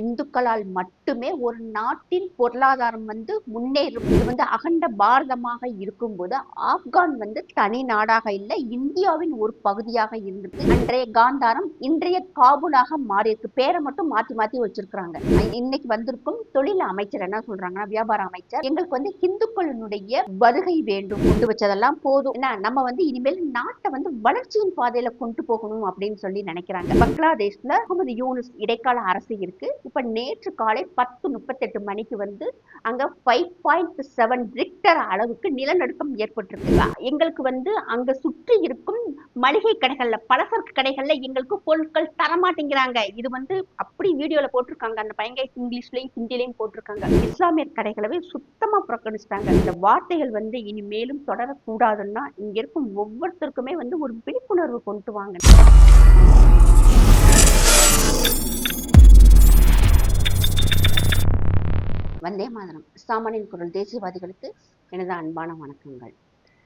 இந்துக்களால் மட்டுமே ஒரு நாட்டின் பொருளாதாரம் வந்து முன்னேறும் இது வந்து அகண்ட பாரதமாக இருக்கும்போது ஆப்கான் வந்து தனி நாடாக இல்லை இந்தியாவின் ஒரு பகுதியாக இருந்திருக்கு. அன்றைய காந்தாரம் இன்றைய காபூலாக மாறியிருக்கு. பேரை மட்டும் மாத்தி மாத்தி வச்சிருக்கிறாங்க. இன்னைக்கு வந்திருக்கும் தொழில் அமைச்சர் என்ன சொல்றாங்கன்னா வியாபார அமைச்சர் எங்களுக்கு வந்து இந்துக்களினுடைய வருகை வேண்டும் கொண்டு வச்சதெல்லாம் போதும். என்ன நம்ம வந்து இனிமேல் நாட்டை வந்து வளர்ச்சியின் பாதையில கொண்டு போகணும் அப்படின்னு சொல்லி நினைக்கிறாங்க. பங்களாதேஷ்ல முகமது யூனிஸ் இடைக்கால அரசு இருக்கு. இப்ப நேற்று காலை பத்து முப்பத்தெட்டு மணிக்கு வந்து அங்க ஃபைவ் பாயிண்ட் செவன் ரிக்டர் அளவுக்கு நிலநடுக்கம் ஏற்பட்டிருக்கு எங்களுக்கு வந்து அங்க சுற்றி இருக்கும் மளிகை கடைகள்ல பலசரக்கு கடைகள்ல எங்களுக்கு பொருட்கள் தரமாட்டேங்கிறாங்க இது வந்து அப்படி வீடியோல போட்டிருக்காங்க. அந்த பையங்க இங்கிலீஷ்லயும் ஹிந்திலையும் போட்டிருக்காங்க. இஸ்லாமியர் கடைகளவே சுத்தமா புறக்கணிச்சிட்டாங்க. இந்த வார்த்தைகள் வந்து இனி மேலும் தொடரக்கூடாதுன்னா இங்க இருக்கும் ஒவ்வொருத்தருக்குமே வந்து ஒரு விழிப்புணர்வு கொண்டு வாங்க. வந்தே மாதரம். சாமானியன் குரல் தேசியவாதிகளுக்கு எனது அன்பான வணக்கங்கள்.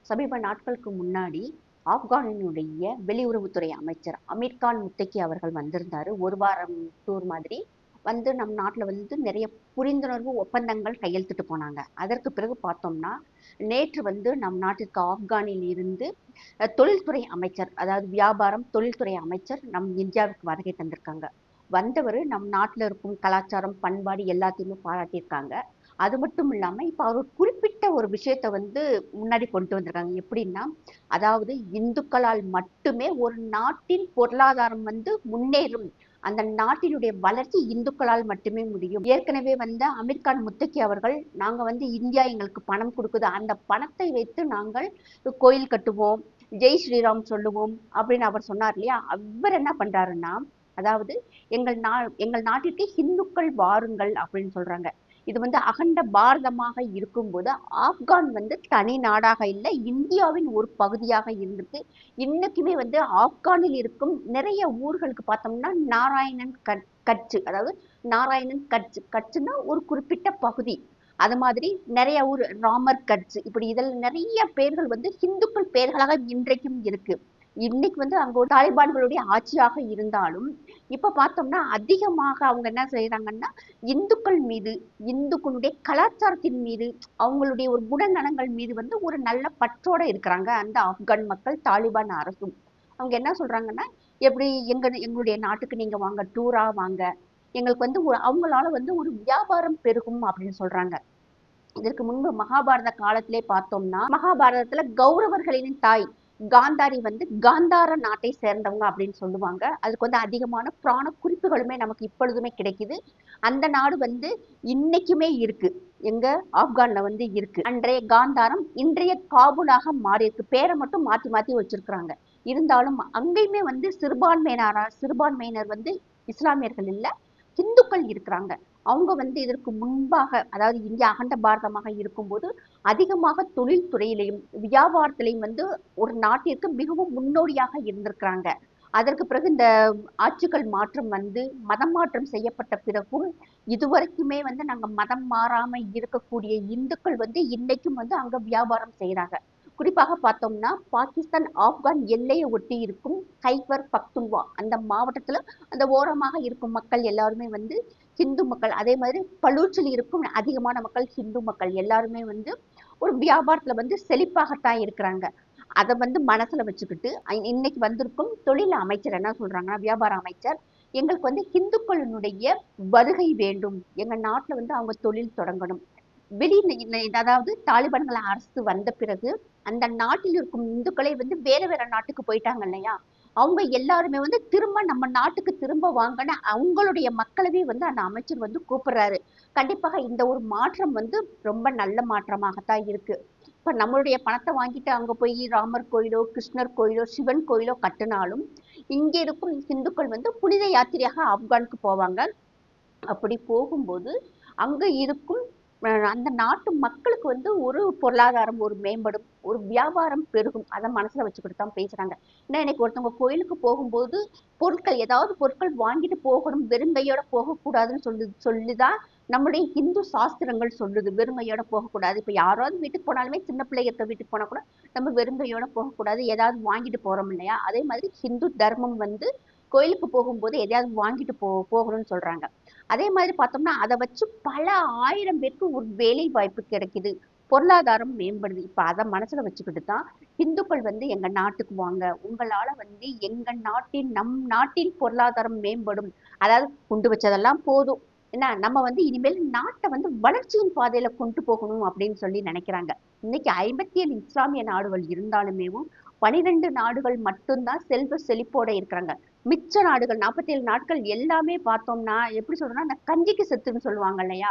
சமீப நாட்களுக்கு முன்னாடி ஆப்கானினுடைய வெளியுறவுத்துறை அமைச்சர் அமீர்கான் முத்தக்கி அவர்கள் வந்திருந்தாரு. ஒரு வாரம் டூர் மாதிரி வந்து நம் நாட்டில் வந்து நிறைய புரிந்துணர்வு ஒப்பந்தங்கள் கையெழுத்திட்டு போனாங்க. அதற்கு பிறகு பார்த்தோம்னா நேற்று வந்து நம் நாட்டிற்கு ஆப்கானில் இருந்து தொழில்துறை அமைச்சர் அதாவது வியாபாரம் தொழில்துறை அமைச்சர் நம் இந்தியாவுக்கு வருகை தந்திருக்காங்க. வந்தவர் நம் நாட்டில் இருக்கும் கலாச்சாரம் பண்பாடு எல்லாத்தையுமே பாராட்டியிருக்காங்க. அது மட்டும் இல்லாமல் இப்போ அவர் குறிப்பிட்ட ஒரு விஷயத்தை வந்து முன்னாடி கொண்டு வந்திருக்காங்க. எப்படின்னா அதாவது இந்துக்களால் மட்டுமே ஒரு நாட்டின் பொருளாதாரம் வந்து முன்னேறும். அந்த நாட்டினுடைய வளர்ச்சி இந்துக்களால் மட்டுமே முடியும். ஏற்கனவே வந்து அமீர்கான் முத்தக்கி அவர்கள் நாங்கள் வந்து இந்தியா எங்களுக்கு பணம் கொடுக்குது. அந்த பணத்தை வைத்து நாங்கள் கோயில் கட்டுவோம். ஜெய் ஸ்ரீராம் சொல்லுவோம். அப்படின்னு அவர் சொன்னார் இல்லையா? அவர் என்ன பண்ணுறாருன்னா அதாவது எங்கள் நா எங்கள் நாட்டிற்கு இந்துக்கள் வாருங்கள் அப்படின்னு சொல்றாங்க. இது வந்து அகண்ட பாரதமாக இருக்கும்போது ஆப்கான் வந்து தனி நாடாக இல்லை இந்தியாவின் ஒரு பகுதியாக இருந்திருக்கு. இன்னைக்குமே வந்து ஆப்கானில் இருக்கும் நிறைய ஊர்களுக்கு பார்த்தோம்னா நாராயணன் கட் கட்சி அதாவது நாராயணன் கட்சி கட்சுன்னா ஒரு குறிப்பிட்ட பகுதி. அது மாதிரி நிறைய ஊர் ராமர் கட்சு இப்படி இதில் நிறைய பேர்கள் வந்து இந்துக்கள் பெயர்களாக இன்றைக்கும் இருக்கு. இன்னைக்கு வந்து அங்கே ஒரு தாலிபான்களுடைய ஆட்சியாக இருந்தாலும் இப்ப பார்த்தோம்னா அதிகமாக அவங்க என்ன செய்யறாங்கன்னா இந்துக்கள் மீது இந்துக்களுடைய கலாச்சாரத்தின் மீது அவங்களுடைய ஒரு குணநலங்கள் மீது வந்து ஒரு நல்ல பற்றோட இருக்கிறாங்க அந்த ஆப்கான் மக்கள் தாலிபான் அரசும். அவங்க என்ன சொல்றாங்கன்னா எப்படி எங்க எங்களுடைய நாட்டுக்கு நீங்க வாங்க டூரா வாங்க. எங்களுக்கு வந்து அவங்களால வந்து ஒரு வியாபாரம் பெருகும் அப்படின்னு சொல்றாங்க. இதற்கு முன்பு மகாபாரத காலத்திலே பார்த்தோம்னா மகாபாரதத்துல கௌரவர்களின் தாய் காந்தாரி வந்து காந்தார நாட்டை சேர்ந்தவங்க அப்படின்னு சொல்லுவாங்க. அதுக்கு வந்து அதிகமான புராண குறிப்புகளுமே நமக்கு இப்பொழுதுமே கிடைக்குது. அந்த நாடு வந்து இன்னைக்குமே இருக்கு. எங்க? ஆப்கான்ல வந்து இருக்கு. அன்றைய காந்தாரம் இன்றைய காபூலாக மாறி இருக்கு பேரை மட்டும் மாத்தி மாத்தி வச்சிருக்கிறாங்க. இருந்தாலும் அங்கேயுமே வந்து சிறுபான்மையினரா சிறுபான்மையினர் வந்து இஸ்லாமியர்கள் இல்ல இந்துக்கள் இருக்கிறாங்க. அவங்க வந்து இதற்கு முன்பாக அதாவது இந்தியா அகண்ட பாரதமாக இருக்கும்போது அதிகமாக தொழில்துறையிலையும் வியாபாரத்திலையும் வந்து ஒரு நாட்டிற்கு மிகவும் முன்னோடியாக இருந்திருக்கிறாங்க. அதற்கு பிறகு இந்த ஆட்சிகள் மாற்றம் வந்து மதம் மாற்றம் செய்யப்பட்ட பிறகும் இதுவரைக்குமே வந்து நாங்க மதம் மாறாம இருக்கக்கூடிய இந்துக்கள் வந்து இன்னைக்கும் வந்து அங்கே வியாபாரம் செய்யறாங்க குறிப்பாக பார்த்தோம்னா பாகிஸ்தான் ஆப்கான் எல்லையை ஒட்டி இருக்கும் கைவர் பக்துன்வா அந்த மாவட்டத்துல அந்த ஓரமாக இருக்கும் மக்கள் எல்லாருமே வந்து ஹிந்து மக்கள். அதே மாதிரி பலூச்சில் இருக்கும் அதிகமான மக்கள் ஹிந்து மக்கள். எல்லாருமே வந்து ஒரு வியாபாரத்துல வந்து செழிப்பாகத்தான் இருக்கிறாங்க. அதை வந்து மனசுல வச்சுக்கிட்டு இன்னைக்கு வந்திருக்கும் தொழில் அமைச்சர் என்ன சொல்றாங்கன்னா வியாபார அமைச்சர் எங்களுக்கு வந்து ஹிந்துக்களினுடைய வருகை வேண்டும். எங்க நாட்டில் வந்து அவங்க தொழில் தொடங்கணும். வெளி அதாவது தாலிபான்கள் அரசு வந்த பிறகு அந்த நாட்டில் இருக்கும் இந்துக்களை வந்து வேற வேற நாட்டுக்கு போயிட்டாங்க இல்லையா? அவங்க எல்லாருமே வந்து திரும்ப நம்ம நாட்டுக்கு திரும்ப வாங்கின அவங்களுடைய மக்களவே வந்து அந்த அமைச்சர் வந்து கூப்பிடுறாரு. கண்டிப்பாக இந்த ஒரு மாற்றம் வந்து ரொம்ப நல்ல மாற்றமாகத்தான் இருக்கு. இப்ப நம்மளுடைய பணத்தை வாங்கிட்டு அங்க போய் ராமர் கோயிலோ கிருஷ்ணர் கோயிலோ சிவன் கோயிலோ கட்டினாலும் இங்கே இருக்கும் இந்துக்கள் வந்து புனித யாத்திரையாக ஆப்கானுக்கு போவாங்க. அப்படி போகும்போது அங்க இருக்கும் அந்த நாட்டு மக்களுக்கு வந்து ஒரு பொருளாதாரம் ஒரு மேம்படும் ஒரு வியாபாரம் பெருகும். அதை மனசுல வச்சுக்கிட்டு தான் பேசுறாங்க. ஏன்னா இன்னைக்கு ஒருத்தவங்க கோயிலுக்கு போகும்போது பொருட்கள் ஏதாவது பொருட்கள் வாங்கிட்டு போகணும் வெறுங்கையோட போகக்கூடாதுன்னு சொல்லி சொல்லிதான் நம்முடைய இந்து சாஸ்திரங்கள் சொல்லுது. வெறுங்கையோட போகக்கூடாது. இப்ப யாராவது வீட்டுக்கு போனாலுமே சின்ன பிள்ளைங்க வீட்டுக்கு போனா கூட நம்ம வெறுங்கையோட போகக்கூடாது. ஏதாவது வாங்கிட்டு போறோம் இல்லையா? அதே மாதிரி ஹிந்து தர்மம் வந்து கோயிலுக்கு போகும்போது எதையாவது வாங்கிட்டு போ போகணும்னு சொல்றாங்க. அதே மாதிரி பார்த்தோம்னா அதை வச்சு பல ஆயிரம் பேருக்கு ஒரு வேலை வாய்ப்பு கிடைக்குது. பொருளாதாரம் மேம்படுது. இப்ப அதை மனசுல வச்சுக்கிட்டு தான் இந்துக்கள் வந்து எங்க நாட்டுக்கு வாங்க. உங்களால வந்து எங்க நாட்டின் நம் நாட்டின் பொருளாதாரம் மேம்படும். அதாவது கொண்டு வச்சதெல்லாம் போதும். என்ன நம்ம வந்து இனிமேல் நாட்டை வந்து வளர்ச்சியின் பாதையில கொண்டு போகணும் அப்படின்னு சொல்லி நினைக்கிறாங்க. இன்னைக்கு ஐம்பத்தி ஏழு இஸ்லாமிய நாடுகள் இருந்தாலுமேவும் பனிரெண்டு நாடுகள் மட்டும்தான் செல்வ செழிப்போட இருக்கிறாங்க. மிச்ச நாடுகள் நாற்பத்தேழு நாட்கள் எல்லாமே பார்த்தோம்னா எப்படி சொல்றோம்னா இந்த கஞ்சிக்கு செத்துன்னு சொல்லுவாங்க இல்லையா?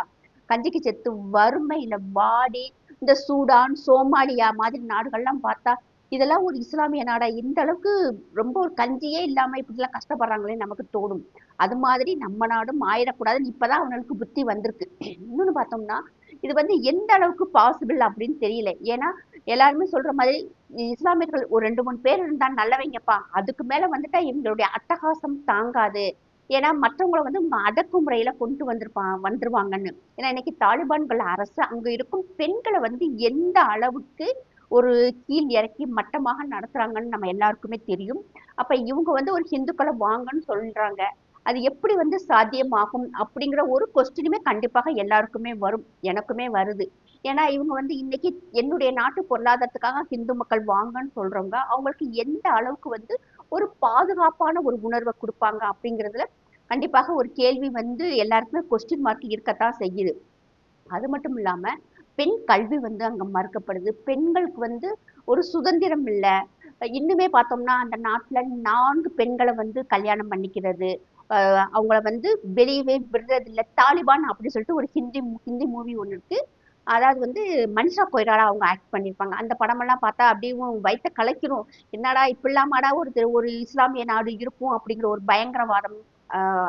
கஞ்சிக்கு செத்து வறுமை இந்த பாடி இந்த சூடான் சோமாலியா மாதிரி நாடுகள்லாம் பார்த்தா இதெல்லாம் ஒரு இஸ்லாமிய நாடா இந்த அளவுக்கு ரொம்ப ஒரு கஞ்சியே இல்லாம இப்படிலாம் கஷ்டப்படுறாங்களே நமக்கு தோணும். அது மாதிரி நம்ம நாடும் ஆயிடக்கூடாதுன்னு இப்பதான் அவங்களுக்கு புத்தி வந்திருக்கு. இன்னொன்னு பார்த்தோம்னா இது வந்து எந்த அளவுக்கு பாசிபிள் அப்படின்னு தெரியல. ஏன்னா எல்லாருமே சொல்ற மாதிரி இஸ்லாமியர்கள் ஒரு ரெண்டு மூணு பேர் இருந்தா நல்லவங்கப்பா. அதுக்கு மேல வந்துட்டா இவங்களுடைய அட்டகாசம் தாங்காது. ஏன்னா மற்றவங்கள வந்து இவங்க அடக்குமுறையில கொண்டு வந்திருப்பான் வந்துருவாங்கன்னு. ஏன்னா இன்னைக்கு தாலிபான்கள் அரசு அங்க இருக்கும் பெண்களை வந்து எந்த அளவுக்கு ஒரு கீழ் இறக்கி மட்டமாக நடத்துறாங்கன்னு நம்ம எல்லாருக்குமே தெரியும். அப்ப இவங்க வந்து ஒரு ஹிந்துக்களை வாங்கன்னு சொல்றாங்க. அது எப்படி வந்து சாத்தியமாகும் அப்படிங்கிற ஒரு கொஸ்டினுமே கண்டிப்பாக எல்லாருக்குமே வரும். எனக்குமே வருது. ஏன்னா இவங்க வந்து இன்னைக்கு என்னுடைய நாட்டு பொருளாதாரத்துக்காக ஹிந்து மக்கள் வாங்கன்னு சொல்றவங்க அவங்களுக்கு எந்த அளவுக்கு வந்து ஒரு பாதுகாப்பான ஒரு உணர்வை கொடுப்பாங்க அப்படிங்கிறதுல கண்டிப்பாக ஒரு கேள்வி வந்து எல்லாருக்குமே கொஸ்டின் மார்க் இருக்கத்தான் செய்யுது. அது மட்டும் இல்லாம பெண் கல்வி வந்து அங்க மறுக்கப்படுது. பெண்களுக்கு வந்து ஒரு சுதந்திரம் இல்லை. இன்னுமே பார்த்தோம்னா அந்த நாட்டுல நான்கு பெண்களை வந்து கல்யாணம் பண்ணிக்கிறது. அவங்கள வந்து வெளியவே விடுறது தாலிபான் அப்படின்னு சொல்லிட்டு ஒரு ஹிந்தி ஹிந்தி மூவி ஒன்று இருக்கு. அதாவது வந்து மனிஷா கொய்ராலா அவங்க ஆக்ட் பண்ணியிருப்பாங்க. அந்த படமெல்லாம் பார்த்தா அப்படியே வயிற்ற கலைக்கிறோம் என்னடா இப்படிலாமாடா ஒரு ஒரு இஸ்லாமிய நாடு இருக்கும் அப்படிங்கிற ஒரு பயங்கரவாதம்.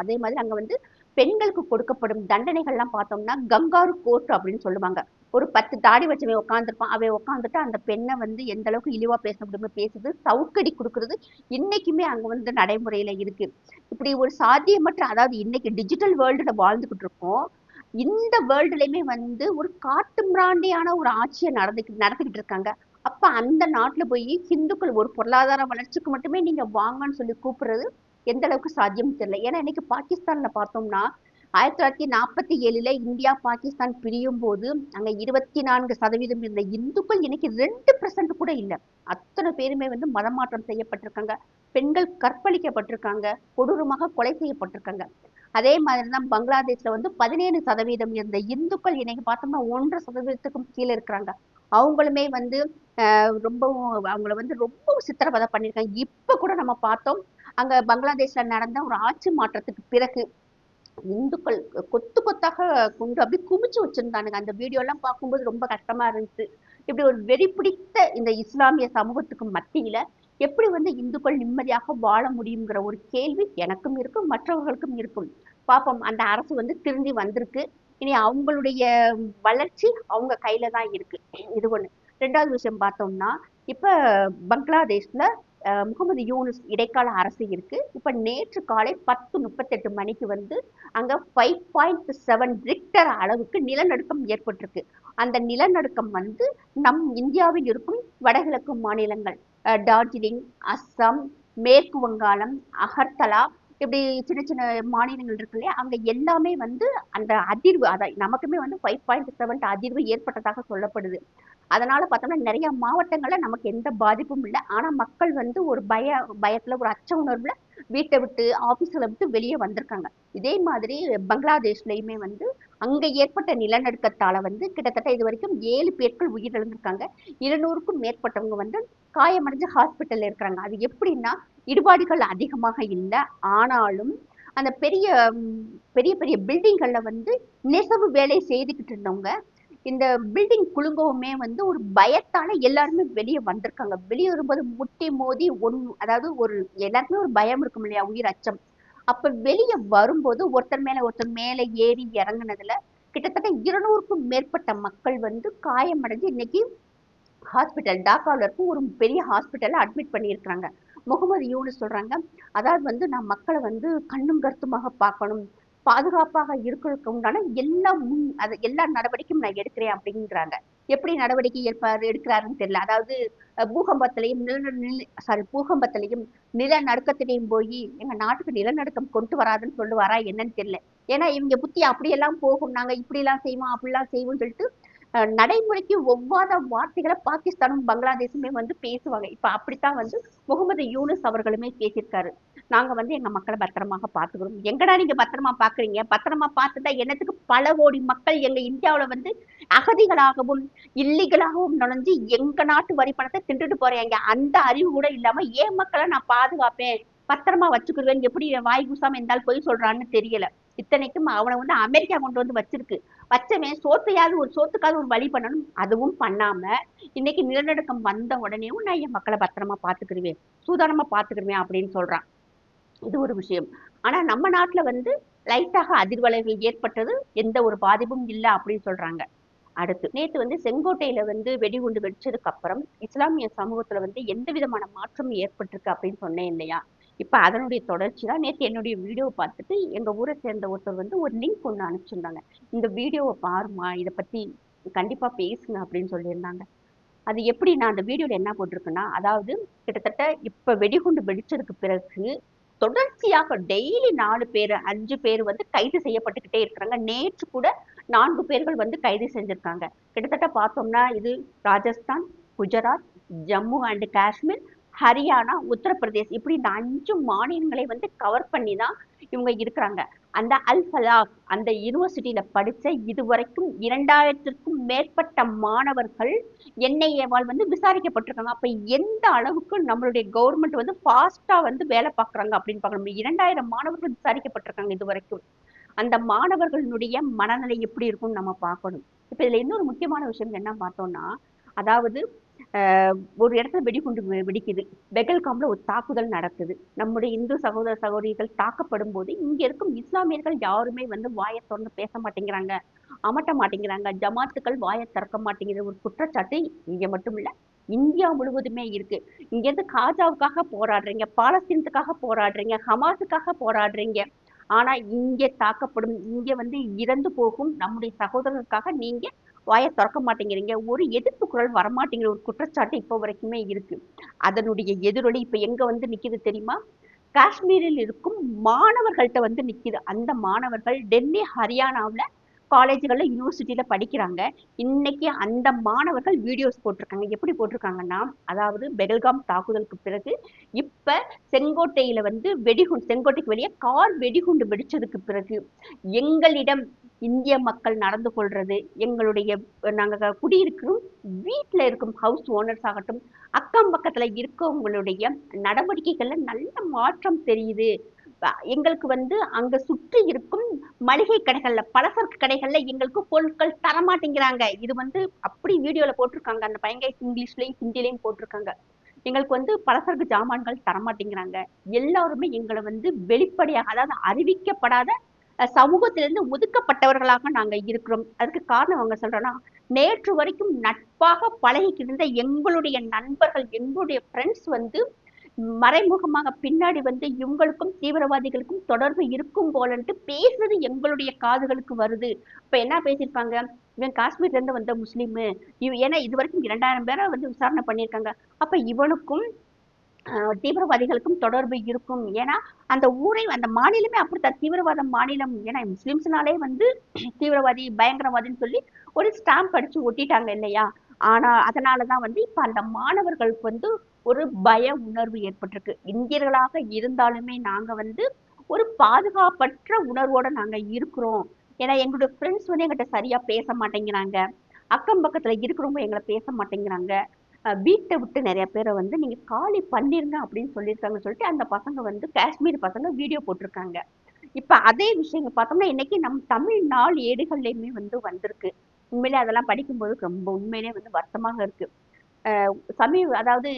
அதே மாதிரி அங்க வந்து பெண்களுக்கு கொடுக்கப்படும் தண்டனைகள்லாம் பார்த்தோம்னா கங்காரு கோர்ட் அப்படின்னு சொல்லுவாங்க. ஒரு பத்து தாடி வச்சவன் உட்காந்துருப்பான் அவன் உட்காந்துட்டு அந்த பெண்ணை வந்து எந்த அளவுக்கு இழிவா பேச முடியுமோ பேசுது. சவுக்கடி கொடுக்கறது இன்னைக்குமே அங்க வந்து நடைமுறையில இருக்கு. இப்படி ஒரு சாத்தியமற்ற அதாவது இன்னைக்கு டிஜிட்டல் வேர்ல்டுல வாழ்ந்துகிட்டு இருக்கோம். இந்த வேர்ல்டுலயுமே வந்து ஒரு காட்டு பிராண்டியான ஒரு ஆட்சியை நடந்து நடத்திக்கிட்டு இருக்காங்க. அப்ப அந்த நாட்டுல போய் ஹிந்துக்கள் ஒரு பொருளாதார வளர்ச்சிக்கு மட்டுமே நீங்க வாங்கன்னு சொல்லி கூப்பிடுறது எந்த அளவுக்கு சாத்தியம் தெரியல. ஏன்னா இன்னைக்கு பாகிஸ்தான்ல பார்த்தோம்னா ஆயிரத்தி தொள்ளாயிரத்தி நாற்பத்தி ஏழுல இந்தியா பாகிஸ்தான் பிரியும் போது அங்க இருபத்தி நான்கு சதவீதம் இருந்த இந்துக்கள் இன்னைக்கு ரெண்டு பர்சன்ட் கூட இல்ல. அத்தனை பேருமே வந்து மதமாற்றம் செய்யப்பட்டிருக்காங்க. பெண்கள் கற்பழிக்கப்பட்டிருக்காங்க. கொடூரமாக கொலை செய்யப்பட்டிருக்காங்க. அதே மாதிரிதான் பங்களாதேஷ்ல வந்து பதினேழு சதவீதம் இருந்த இந்துக்கள் இன்னைக்கு பார்த்தோம்னா ஒன்றரை சதவீதத்துக்கும் கீழே இருக்கிறாங்க. அவங்களுமே வந்து ரொம்பவும் அவங்கள வந்து ரொம்ப சித்திரவதை பண்ணியிருக்காங்க. இப்போ கூட நம்ம பார்த்தோம் அங்கே பங்களாதேஷ்ல நடந்த ஒரு ஆட்சி மாற்றத்துக்கு பிறகு இந்துக்கள் கொத்து கொத்தாக கொண்டு அப்படி குமிச்சு வச்சிருந்தானுங்க. அந்த வீடியோ எல்லாம் பார்க்கும்போது ரொம்ப கஷ்டமா இருந்துச்சு. இப்படி ஒரு வெறி பிடித்த இந்த இஸ்லாமிய சமூகத்துக்கு மத்தியில எப்படி வந்து இந்துக்கள் நிம்மதியாக வாழ முடியுங்கிற ஒரு கேள்வி எனக்கும் இருக்கும் மற்றவர்களுக்கும் இருக்கும் பாப்போம் அந்த அரசு வந்து திருந்தி வந்திருக்கு. இனி அவங்களுடைய வளர்ச்சி அவங்க கையில தான் இருக்கு. இது ஒண்ணு. ரெண்டாவது விஷயம் பார்த்தோம்னா இப்ப பங்களாதேஷ்ல முகமது யூனுஸ் இடைக்கால அரசு இருக்கு. இப்ப நேற்று காலை பத்து முப்பத்தெட்டு மணிக்கு வந்து அங்க ஃபைவ் பாயிண்ட் செவன் ரிக்டர் அளவுக்கு நிலநடுக்கம் ஏற்பட்டிருக்கு. அந்த நிலநடுக்கம் வந்து நம் இந்தியாவில் இருக்கும் வடகிழக்கு மாநிலங்கள் டார்ஜிலிங் அஸ்ஸாம் மேற்கு வங்காளம் அகர்தலா இப்படி சின்ன சின்ன மாநிலங்கள் இருக்கு இல்லையா? அங்க எல்லாமே வந்து அந்த அதிர்வு அதான் நமக்குமே வந்து ஃபைவ் பாயிண்ட் செவன் அதிர்வு ஏற்பட்டதாக சொல்லப்படுது. அதனால பார்த்தோம்னா நிறைய மாவட்டங்கள்ல நமக்கு எந்த பாதிப்பும் இல்லை. ஆனா மக்கள் வந்து ஒரு பய பயத்துல ஒரு அச்ச உணர்வுல வீட்டை விட்டு ஆபீஸ்ல விட்டு வெளியே வந்திருக்காங்க. இதே மாதிரி பங்களாதேஷ்லயுமே வந்து அங்க ஏற்பட்ட நிலநடுக்கத்தால வந்து கிட்டத்தட்ட இது வரைக்கும் ஏழு பேர்கள் உயிரிழந்திருக்காங்க. இருநூறுக்கும் மேற்பட்டவங்க வந்து காயமடைஞ்சு ஹாஸ்பிட்டல்ல இருக்கிறாங்க. அது எப்படின்னா இடுபாடுகள் அதிகமாக இல்லை. ஆனாலும் அந்த பெரிய பெரிய பெரிய பில்டிங்களில் வந்து நெசவு வேலை செய்துக்கிட்டு இருந்தவங்க இந்த பில்டிங் குலுங்கவுமே வந்து ஒரு பயத்தால எல்லாருமே வெளியே வந்திருக்காங்க. வெளியே வரும்போது முட்டி மோதி ஒன் அதாவது ஒரு எல்லாருக்குமே ஒரு பயம் இருக்கும் இல்லையா? உயிர் அச்சம். அப்ப வெளியே வரும்போது ஒருத்தர் மேல ஒருத்தர் மேல ஏறி இறங்குனதுல கிட்டத்தட்ட இருநூறுக்கும் மேற்பட்ட மக்கள் வந்து காயமடைஞ்சு இன்னைக்கு ஹாஸ்பிட்டல் டாக்காவில் இருக்கும் ஒரு பெரிய ஹாஸ்பிட்டலில் அட்மிட் பண்ணியிருக்கிறாங்க. முகமது யூனு சொல்றாங்க. அதாவது வந்து நான் மக்களை வந்து கண்ணும் கருத்துமாக பார்க்கணும். பாதுகாப்பாக இருக்கிறதுக்கு உண்டான எல்லா முன் அது எல்லா நடவடிக்கையும் நான் எடுக்கிறேன் அப்படின்றாங்க. எப்படி நடவடிக்கை ஏற்பாரு எடுக்கிறாருன்னு தெரியல. அதாவது பூகம்பத்திலையும் நில சாரி பூகம்பத்திலையும் நிலநடுக்கத்திலையும் போய் எங்க நாட்டுக்கு நிலநடுக்கம் கொண்டு வராதுன்னு சொல்லுவாரா என்னன்னு தெரியல. ஏன்னா இவங்க புத்தி அப்படியெல்லாம் போகும். நாங்க இப்படியெல்லாம் செய்வோம் அப்படிலாம் செய்வோம்னு சொல்லிட்டு நடைமுறைக்கு ஒவ்வாத வார்த்தைகளை பாகிஸ்தானும் பங்களாதேஷுமே வந்து பேசுவாங்க. இப்ப அப்படித்தான் வந்து முகமது யூனுஸ் அவர்களுமே பேசியிருக்காரு. நாங்க வந்து எங்க மக்களை பத்திரமாக பாத்துக்கிறோம் எங்கடா நீங்க பத்திரமா பாக்குறீங்க பத்திரமா பார்த்துட்டா என்னத்துக்கு பல கோடி மக்கள் எங்க இந்தியாவுல வந்து அகதிகளாகவும் இல்லீகலாகவும் நுழைஞ்சு எங்க நாட்டு வரி பணத்தை திண்டுட்டு போறாங்க. அந்த அறிவு கூட இல்லாம ஏன் மக்களை நான் பாதுகாப்பேன்? பத்திரமா வச்சுக்கிடுவேன் எப்படி வாய் கூசாம இருந்தாலும் போய் சொல்றான்னு தெரியல. இத்தனைக்கும் அவனை வந்து அமெரிக்கா கொண்டு வந்து வச்சிருக்கு. வச்சவன் சோத்தையாவது ஒரு சோத்துக்காவது ஒரு வழி பண்ணணும். அதுவும் பண்ணாம இன்னைக்கு நிலநடுக்கம் வந்த உடனேவும் நான் என் மக்களை பத்திரமா பாத்துக்கிடுவேன் சூதானமா பாத்துக்கிடுவேன் அப்படின்னு சொல்றான். இது ஒரு விஷயம். ஆனா நம்ம நாட்டுல வந்து லைட்டாக அதிர்வலைகள் ஏற்பட்டது எந்த ஒரு பாதிப்பும் இல்லை அப்படின்னு சொல்றாங்க. அடுத்து நேத்து வந்து செங்கோட்டையில வந்து வெடிகுண்டு வெடிச்சதுக்கு அப்புறம் இஸ்லாமிய சமூகத்துல வந்து எந்த விதமான மாற்றம் ஏற்பட்டிருக்கு அப்படின்னு சொன்னேன் இல்லையா? இப்போ அதனுடைய தொடர்ச்சி தான் நேற்று என்னுடைய வீடியோ பார்த்துட்டு எங்கள் ஊரை சேர்ந்த ஒருத்தர் வந்து ஒரு லிங்க் ஒன்று அனுப்பிச்சிருந்தாங்க. இந்த வீடியோவை பாருமா இதை பத்தி கண்டிப்பா பேசுங்க அப்படின்னு சொல்லியிருந்தாங்க. அது எப்படி நான் அந்த வீடியோவில் என்ன போட்டிருக்குன்னா அதாவது கிட்டத்தட்ட இப்போ வெடிகுண்டு வெடிச்சதுக்கு பிறகு தொடர்ச்சியாக டெய்லி நாலு பேர் அஞ்சு பேர் வந்து கைது செய்யப்பட்டுக்கிட்டே இருக்கிறாங்க. நேற்று கூட நான்கு பேர்கள் வந்து கைது செஞ்சுருக்காங்க. கிட்டத்தட்ட பார்த்தோம்னா இது ராஜஸ்தான் குஜராத் ஜம்மு அண்ட் காஷ்மீர் ஹரியானா உத்தரப்பிரதேஷ் இப்படி இந்த அஞ்சு மாநிலங்களை வந்து கவர் பண்ணி தான் இவங்க இருக்கிறாங்க. அந்த அல் ஃபலாஃப் அந்த யூனிவர்சிட்டியில படிச்ச இதுவரைக்கும் இரண்டாயிரத்திற்கும் மேற்பட்ட மாணவர்கள் என்ஐஏவால் வந்து விசாரிக்கப்பட்டிருக்காங்க. அப்ப எந்த அளவுக்கு நம்மளுடைய கவர்மெண்ட் வந்து ஃபாஸ்ட்டாக வந்து வேலை பார்க்கறாங்க அப்படின்னு பார்க்கணும். இரண்டாயிரம் மாணவர்கள் விசாரிக்கப்பட்டிருக்காங்க இது வரைக்கும் அந்த மாணவர்களுடைய மனநிலை எப்படி இருக்கும்னு நம்ம பார்க்கணும். இப்ப இதுல இன்னொரு முக்கியமான விஷயம் என்ன பார்த்தோம்னா அதாவது ஒரு இடத்துல வெடிகுண்டு வெடிக்குது. பெகல்காம்ல ஒரு தாக்குதல் நடக்குது. நம்முடைய இந்து சகோதர சகோதரிகள் தாக்கப்படும் போது இங்க இருக்கும் இஸ்லாமியர்கள் யாருமே வந்து வாயை திறந்து பேச மாட்டேங்கிறாங்க அமட்ட மாட்டேங்கிறாங்க. ஜமாத்துக்கள் வாயை திறக்க மாட்டேங்கிற ஒரு குற்றச்சாட்டு இங்க மட்டும் இல்ல இந்தியா முழுவதுமே இருக்கு. இங்க இருந்து காஜாவுக்காக போராடுறீங்க பாலஸ்தீனத்துக்காக போராடுறீங்க ஹமாஸுக்காக போராடுறீங்க. ஆனா இங்க தாக்கப்படும் இங்க வந்து இறந்து போகும் நம்முடைய சகோதரர்களுக்காக நீங்க வாயை திறக்க மாட்டேங்கிறீங்க. ஒரு எதிர்ப்பு குரல் வரமாட்டேங்கிற ஒரு குற்றச்சாட்டு இப்போ வரைக்குமே இருக்கு. அதனுடைய எதிரொலி இப்போ எங்கே வந்து நிற்கிது தெரியுமா? காஷ்மீரில் இருக்கும் மாணவர்கள்ட்ட வந்து நிற்கிது அந்த மாணவர்கள் டெல்லி ஹரியானாவில் காலேஜுகளில் யூனிவர்சிட்டியில் படிக்கிறாங்க. இன்னைக்கு அந்த மாணவர்கள் வீடியோஸ் போட்டிருக்காங்க. எப்படி போட்டிருக்காங்கன்னா அதாவது பெகல்காம் தாக்குதலுக்கு பிறகு இப்போ செங்கோட்டையில் வந்து வெடிகுண்டு செங்கோட்டைக்கு வெளியே கார் வெடிகுண்டு வெடித்ததுக்கு பிறகு எங்களிடம் இந்திய மக்கள் நடந்து கொள்றது எங்களுடைய நாங்கள் குடியிருக்கும் வீட்டில் இருக்கும் ஹவுஸ் ஓனர்ஸ் ஆகட்டும் அக்கம் பக்கத்தில் இருக்கவங்களுடைய நடவடிக்கைகளில் நல்ல மாற்றம் தெரியுது. எங்களுக்கு வந்து அங்கே சுற்றி இருக்கும் மளிகை கடைகளில் பலசரக்கு கடைகளில் எங்களுக்கு பொருட்கள் தர மாட்டேங்கிறாங்க. இது வந்து அப்படி வீடியோவில் போட்டிருக்காங்க. அந்த பையங்க இங்கிலீஷ்லேயும் ஹிந்திலையும் போட்டிருக்காங்க. எங்களுக்கு வந்து பலசரக்கு ஜாமான்கள் தர மாட்டேங்கிறாங்க. எல்லாருமே எங்களை வந்து வெளிப்படையாக அதாவது அறிவிக்கப்படாத சமூகத்திலிருந்து ஒதுக்கப்பட்டவர்களாக நாங்க இருக்கிறோம். அதுக்கு காரணம் அவங்க சொல்றோம்னா நேற்று வரைக்கும் நட்பாக பழகிக்கிட்டு இருந்த எங்களுடைய நண்பர்கள் எங்களுடைய ஃப்ரெண்ட்ஸ் வந்து மறைமுகமாக பின்னாடி வந்து இவங்களுக்கும் தீவிரவாதிகளுக்கும் தொடர்பு இருக்கும் போலன்ட்டு பேசுறது எங்களுடைய காதுகளுக்கு வருது. இப்ப என்ன பேசியிருப்பாங்க? இவன் காஷ்மீர்ல இருந்து வந்த முஸ்லீமு. ஏன்னா இது வரைக்கும் இரண்டாயிரம் பேரை வந்து விசாரணை பண்ணியிருக்காங்க. அப்ப இவனுக்கும் தீவிரவாதிகளுக்கும் தொடர்பு இருக்கும். ஏன்னா அந்த ஊரை அந்த மாநிலமே அப்படித்தான். தீவிரவாத மாநிலம். ஏன்னா முஸ்லிம்ஸ்னாலே வந்து தீவிரவாதி பயங்கரவாதின்னு சொல்லி ஒரு ஸ்டாம்ப் அடிச்சு ஒட்டிட்டாங்க இல்லையா? ஆனா அதனாலதான் வந்து இப்ப அந்த மாணவர்களுக்கு வந்து ஒரு பய உணர்வு ஏற்பட்டிருக்கு. இந்தியர்களாக இருந்தாலுமே நாங்க வந்து ஒரு பாதுகாப்பற்ற உணர்வோட நாங்க இருக்கிறோம். ஏன்னா எங்களுடைய ஃப்ரெண்ட்ஸ் வந்து எங்கிட்ட சரியா பேச மாட்டேங்கிறாங்க. அக்கம் பக்கத்துல இருக்கிறவங்க எங்களை பேச மாட்டேங்கிறாங்க. வீட்டை விட்டு நிறைய பேரை வந்து நீங்க காலி பண்ணிருங்க அப்படின்னு சொல்லியிருக்காங்கன்னு சொல்லிட்டு அந்த பசங்க வந்து காஷ்மீர் பசங்க வீடியோ போட்டிருக்காங்க. இப்ப அதே விஷயங்கள் பார்த்தோம்னா இன்னைக்கு நம் தமிழ் நாள் ஏடுகள்லயுமே வந்து வந்திருக்கு. உண்மையிலே அதெல்லாம் படிக்கும்போது ரொம்ப உண்மையிலே வந்து வருத்தமாக இருக்கு. அஹ் சமீப அதாவது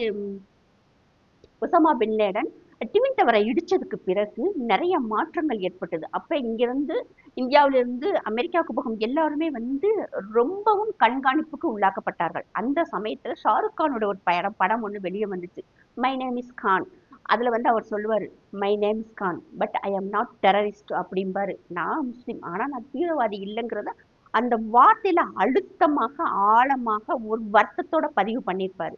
உசமா ஒசாமா பின் லேடன் டிவின் டவரை இடிச்சதுக்கு பிறகு நிறைய மாற்றங்கள் ஏற்பட்டது. அப்போ இங்கிருந்து இந்தியாவிலிருந்து அமெரிக்காவுக்கு போகும் எல்லாருமே வந்து ரொம்பவும் கண்காணிப்புக்கு உள்ளாக்கப்பட்டார்கள். அந்த சமயத்தில் ஷாருக் கானோட ஒரு படம் படம் ஒன்று வெளியே வந்துச்சு. மை நேம் இஸ் கான் அதில் வந்து அவர் சொல்லுவார் my name is Khan but I am not terrorist அப்படிம்பாரு. நான் முஸ்லீம் ஆனால் நான் தீவிரவாதி இல்லைங்கிறத அந்த வார்த்தையில் அழுத்தமாக ஆழமாக ஒரு வருத்தத்தோட பதிவு பண்ணியிருப்பாரு.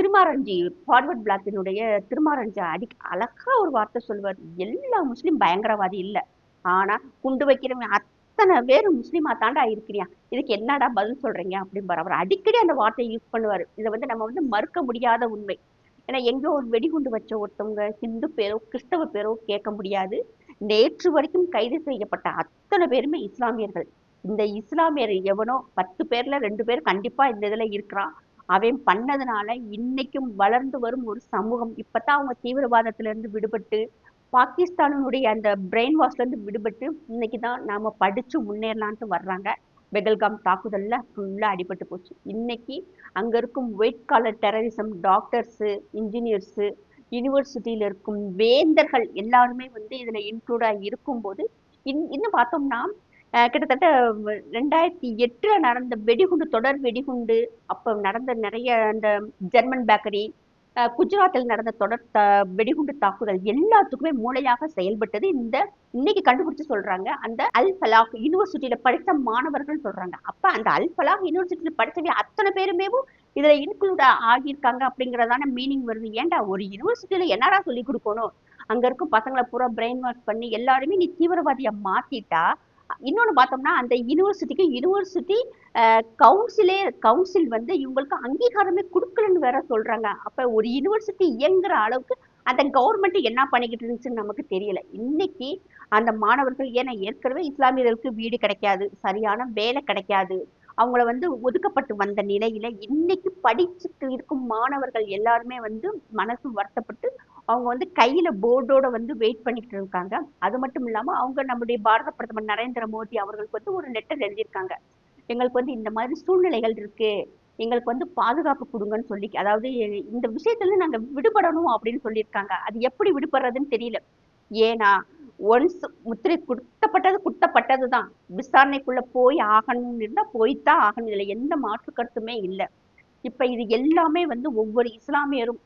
திருமாரஞ்சி ஃபார்வர்ட் பிளாக்கினுடைய திருமாரஞ்சி அடி அழகா ஒரு வார்த்தை சொல்லுவார். எல்லா முஸ்லீம் பயங்கரவாதி இல்லை. ஆனா குண்டு வைக்கிறவன் அத்தனை பேர் முஸ்லீமா தாண்டா இருக்கிறியா? இதுக்கு என்னடா பதில் சொல்றீங்க? அப்படிம்பாரு. அவர் அடிக்கடி அந்த வார்த்தையை யூஸ் பண்ணுவார். இதை வந்து நம்ம வந்து மறுக்க முடியாத உண்மை. ஏன்னா எங்கேயோ ஒரு வெடிகுண்டு வச்ச ஒருத்தவங்க ஹிந்து பேரோ கிறிஸ்தவ பேரோ கேட்க முடியாது. நேற்று வரைக்கும் கைது செய்யப்பட்ட அத்தனை பேருமே இஸ்லாமியர்கள். இந்த இஸ்லாமியர் எவனோ பத்து பேர்ல ரெண்டு பேர் கண்டிப்பா இந்த இதுல இருக்கிறான். அவன் பண்ணதுனால இன்னைக்கும் வளர்ந்து வரும் ஒரு சமூகம். இப்பதான் அவங்க தீவிரவாதத்துல இருந்து விடுபட்டு பாகிஸ்தானுடைய அந்த பிரெயின் வாஷ்ல இருந்து விடுபட்டு இன்னைக்கு தான் நாம படிச்சு முன்னேறலான்ட்டு வர்றாங்க. பெகல்காம் தாக்குதல்ல ஃபுல்லா அடிபட்டு போச்சு. இன்னைக்கு அங்க இருக்கும் white collar terrorism doctors engineers யூனிவர்சிட்டியில இருக்கும் வேந்தர்கள் எல்லாருமே வந்து இதுல இன்க்ளூடா இருக்கும்போது இன் இன்னும் பார்த்தோம்னா கிட்டத்தட்ட ரெண்டாயிரத்தி எட்டுல நடந்த வெடிகுண்டு தொடர் வெடிகுண்டு அப்ப நடந்த நிறைய அந்த ஜெர்மன் பேக்கரி குஜராத்தில் நடந்த தொடர் த வெடிகுண்டு தாக்குதல் எல்லாத்துக்குமே மூளையாக செயல்பட்டது. இந்த இன்னைக்கு கண்டுபிடிச்சு சொல்றாங்க. அந்த அல் ஃபலாக் யூனிவர்சிட்டியில படித்த மாணவர்கள் சொல்றாங்க. அப்ப அந்த அல் ஃபலாக் யூனிவர்சிட்டியில படிச்சவங்க அத்தனை பேருமேவும் இதுல இன்க்ளூட் ஆகியிருக்காங்க அப்படிங்கறதான மீனிங் வருது. ஏன்டா ஒரு யூனிவர்சிட்டியில என்னடா சொல்லி கொடுக்கணும்? அங்க இருக்கும் பசங்களை பூரா பிரெயின் வாஷ் பண்ணி எல்லாருமே நீ தீவிரவாதியா மாத்திட்டா இன்னொன்னு பார்த்தோம்னா அந்த யூனிவர்சிட்டிக்கு யூனிவர்சிட்டி கவுன்சிலே கவுன்சில் வந்து இவங்களுக்கு அங்கீகாரமே கொடுக்கலன்னு வேற சொல்றாங்க. அப்ப ஒரு யூனிவர்சிட்டி இயங்குற அளவுக்கு அந்த கவர்மெண்ட் என்ன பண்ணிக்கிட்டு இருந்துச்சுன்னு நமக்கு தெரியல. இன்னைக்கு அந்த மாணவர்கள் ஏன்னா ஏற்கனவே இஸ்லாமியர்களுக்கு வீடு கிடைக்காது சரியான வேலை கிடைக்காது. அவங்கள வந்து ஒதுக்கப்பட்டு வந்த நிலையில இன்னைக்கு படிச்சுட்டு இருக்கும் மாணவர்கள் எல்லாருமே வந்து மனசு வருத்தப்பட்டு அவங்க வந்து கையில போர்டோட வந்து வெயிட் பண்ணிட்டு இருக்காங்க. அது மட்டும் இல்லாம அவங்க நம்முடைய பாரத பிரதமர் நரேந்திர மோடி அவர்களுக்கு வந்து ஒரு லெட்டர் எழுதியிருக்காங்க. எங்களுக்கு வந்து இந்த மாதிரி சூழ்நிலைகள் இருக்கு. எங்களுக்கு வந்து பாதுகாப்பு கொடுங்கன்னு சொல்லி அதாவது இந்த விஷயத்துல நாங்கள் நாங்க விடுபடணும் அப்படின்னு சொல்லியிருக்காங்க. அது எப்படி விடுபடுறதுன்னு தெரியல. ஏன்னா ஒன்ஸ் முத்திரை குத்தப்பட்டது தான் விசாரணைக்குள்ள போய் ஆகணும்னு இருந்தா போய்த்தான் ஆகணும். இல்லை எந்த மாற்று கருத்துமே இல்லை. இப்ப இது எல்லாமே வந்து ஒவ்வொரு இஸ்லாமியரும்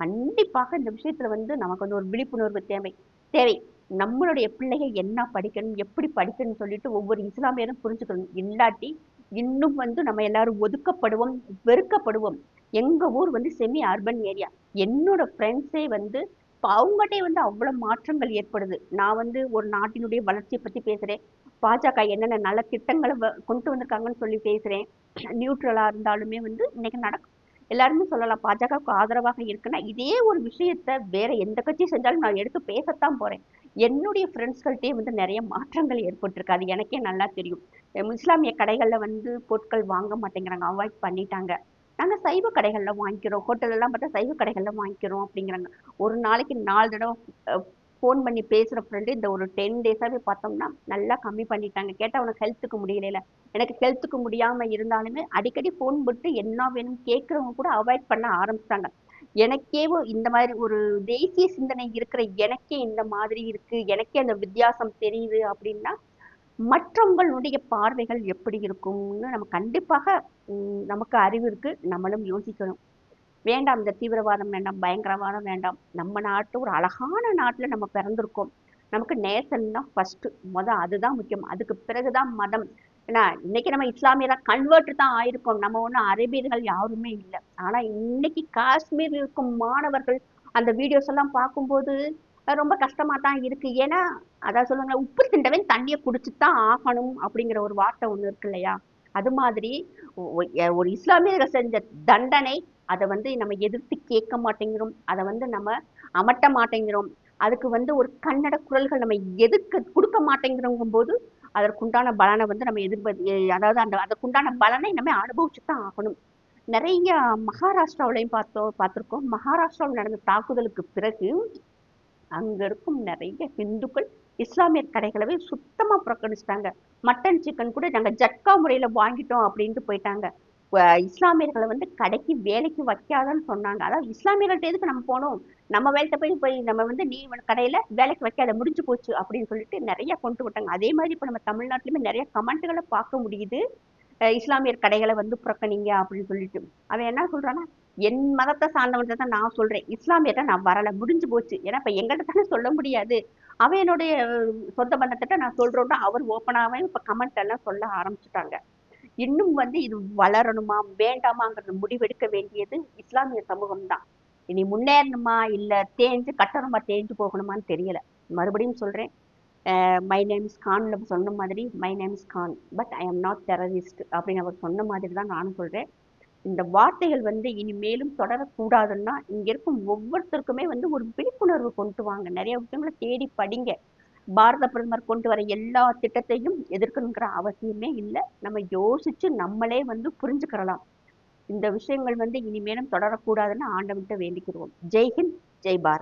கண்டிப்பாக இந்த விஷயத்துல வந்து நமக்கு வந்து ஒரு விழிப்புணர்வு தேவை. தேவை. நம்மளுடைய பிள்ளைகள் என்ன படிக்கணும் எப்படி படிக்கணும்னு சொல்லிட்டு ஒவ்வொரு இஸ்லாமியரும் புரிஞ்சுக்கணும். இல்லாட்டி இன்னும் வந்து நம்ம எல்லாரும் ஒதுக்கப்படுவோம் வெறுக்கப்படுவோம். எங்க ஊர் வந்து செமி அர்பன் ஏரியா என்னோட ஃப்ரெண்ட்ஸே வந்து இப்ப அவங்ககிட்டே வந்து அவ்வளவு மாற்றங்கள் ஏற்படுது. நான் வந்து ஒரு நாட்டினுடைய வளர்ச்சியை பத்தி பேசுறேன். பாஜக என்னென்ன நல்ல திட்டங்களை வ- கொண்டு வந்திருக்காங்கன்னு சொல்லி பேசுறேன். நியூட்ரலா இருந்தாலுமே வந்து இன்னைக்கு நடக்கும் எல்லாருமே சொல்லலாம். பாஜகவுக்கு ஆதரவாக இருக்குன்னா இதே ஒரு விஷயத்த வேற எந்த கட்சி செஞ்சாலும் நான் எடுத்து பேசத்தான் போறேன். என்னுடைய ஃப்ரெண்ட்ஸ்கள்ட்டே வந்து நிறைய மாற்றங்கள் ஏற்பட்டிருக்கு. அது எனக்கே நல்லா தெரியும். இஸ்லாமிய கடைகள்ல வந்து பொருட்கள் வாங்க மாட்டேங்கிறாங்க. அவாய்ட் பண்ணிட்டாங்க. நாங்க சைவ கடைகள்ல வாங்கிக்கிறோம். ஹோட்டலெல்லாம் பார்த்தா சைவ கடைகளில் வாங்கிக்கிறோம் அப்படிங்கிறாங்க. ஒரு நாளைக்கு நாலு தடவை ஃபோன் பண்ணி பேசுகிற ஃப்ரெண்டு இந்த ஒரு டென் டேஸாவே பார்த்தோம்னா நல்லா கம்மி பண்ணிட்டாங்க. கேட்டால் அவனுக்கு ஹெல்த்துக்கு முடியலையில எனக்கு ஹெல்த்துக்கு முடியாமல் இருந்தாலுமே அடிக்கடி ஃபோன் போட்டு என்ன வேணும் கேட்குறவங்க கூட அவாய்ட் பண்ண ஆரம்பிச்சிட்டாங்க. எனக்கே இந்த மாதிரி ஒரு தேசிய சிந்தனை இருக்கிற எனக்கே இந்த மாதிரி இருக்கு. எனக்கே அந்த வித்தியாசம் தெரியுது அப்படின்னா மற்றவங்களுடைய பார்வைகள் எப்படி இருக்கும்னு நம்ம கண்டிப்பாக நமக்கு அறிவு இருக்குது நம்மளும் யோசிக்கணும். வேண்டாம் இந்த தீவிரவாதம் வேண்டாம் பயங்கரவாதம் வேண்டாம். நம்ம நாட்டு ஒரு அழகான நாட்டில் நம்ம பிறந்திருக்கோம். நமக்கு நேசன் தான் ஃபஸ்ட்டு முத அதுதான் முக்கியம். அதுக்கு பிறகுதான் மதம். ஏன்னா இன்னைக்கு நம்ம இஸ்லாமியராக கன்வெர்ட் தான் ஆயிருக்கோம். நம்ம ஒன்றும் அரேபியர்கள் யாருமே இல்லை. ஆனால் இன்னைக்கு காஷ்மீர் இருக்கும் மாணவர்கள் அந்த வீடியோஸ் எல்லாம் பார்க்கும்போது ரொம்ப கஷ்டமா தான் இருக்கு. ஏன்னா அதான் சொல்லுவாங்க உப்பு திண்டவன் தண்ணியை குடிச்சுதான் ஆகணும் அப்படிங்கிற ஒரு வார்த்தை ஒன்று இருக்கு இல்லையா? அது மாதிரி ஒரு இஸ்லாமியர்கள் செஞ்ச தண்டனை அதை வந்து நம்ம எதிர்த்து கேட்க மாட்டேங்கிறோம். அதை வந்து நம்ம அமட்ட மாட்டேங்கிறோம். அதுக்கு வந்து ஒரு கன்னட குரல்கள் நம்ம எதுக்கு கொடுக்க மாட்டேங்கிறோங்கும் போது அதற்குண்டான பலனை வந்து நம்ம எதிர்பார்த்து அதாவது அந்த அதற்குண்டான பலனை நம்ம அனுபவிச்சு தான் ஆகணும். நிறைய மகாராஷ்டிராவிலையும் பார்த்தோம் பார்த்திருக்கோம். மகாராஷ்டிராவில் நடந்த தாக்குதலுக்கு பிறகு அங்கே இருக்கும் நிறைய இந்துக்கள் இஸ்லாமியர் கடைகளவே சுத்தமாக புறக்கணிச்சிட்டாங்க. மட்டன் சிக்கன் கூட நாங்கள் ஜட்கா முறையில் வாங்கிட்டோம் அப்படின்ட்டு போயிட்டாங்க. இஸ்லாமியர்களை வந்து கடைக்கு வேலைக்கு வைக்காதன்னு சொன்னாங்க. அதாவது இஸ்லாமியர்கள்ட்ட எதுக்கு நம்ம போனோம்? நம்ம வேலைட்ட போய் போய் நம்ம வந்து நீ கடையில வேலைக்கு வைக்காத முடிஞ்சு போச்சு அப்படின்னு சொல்லிட்டு நிறைய கொண்டு விட்டாங்க. அதே மாதிரி இப்ப நம்ம தமிழ்நாட்டிலுமே நிறைய கமெண்ட்டுகளை பார்க்க முடியுது. இஸ்லாமியர் கடைகளை வந்து புறக்கணிங்க அப்படின்னு சொல்லிட்டு. அவன் என்ன சொல்றான்னா என் மதத்தை சார்ந்தவன்ட்ட தான் நான் சொல்றேன். இஸ்லாமியர்கிட்ட நான் வரல. முடிஞ்சு போச்சு. ஏன்னா இப்ப எங்கிட்ட தானே சொல்ல முடியாது. அவன் என்னுடைய சொந்த பந்தத்திட்ட நான் சொல்றோம்னா அவர் ஓப்பனாவே இப்ப கமெண்ட் எல்லாம் சொல்ல ஆரம்பிச்சுட்டாங்க. இன்னும் வந்து இது வளரணுமா வேண்டாமாங்கிறது முடிவெடுக்க வேண்டியது இஸ்லாமிய சமூகம் தான் இனி முன்னேறணுமா இல்ல தேஞ்சு கட்டணமா தேஞ்சு போகணுமான்னு தெரியல. மறுபடியும் சொல்றேன். மை நேம்ஸ் கான்ல சொன்ன மாதிரி my names Khan but I am not terrorist அப்படின்னு அவர் சொன்ன மாதிரி தான் நானும் சொல்கிறேன் இந்த வார்த்தைகள் வந்து இனிமேலும் தொடரக்கூடாதுன்னா இங்க இருக்கும் ஒவ்வொருத்தருக்குமே வந்து ஒரு விழிப்புணர்வு கொண்டு வாங்க. நிறைய விஷயங்களை தேடி படிங்க. பாரத பிரதமர் கொண்டு வர எல்லா திட்டத்தையும் எதிர்க்கணுங்கிற அவசியமே இல்லை. நம்ம யோசிச்சு நம்மளே வந்து புரிஞ்சுக்கிறலாம். இந்த விஷயங்கள் வந்து இனிமேலும் தொடரக்கூடாதுன்னு ஆண்டவன்கிட்ட வேண்டிக்கிறோம். ஜெய்ஹிந்த் ஜெய் பாரத்.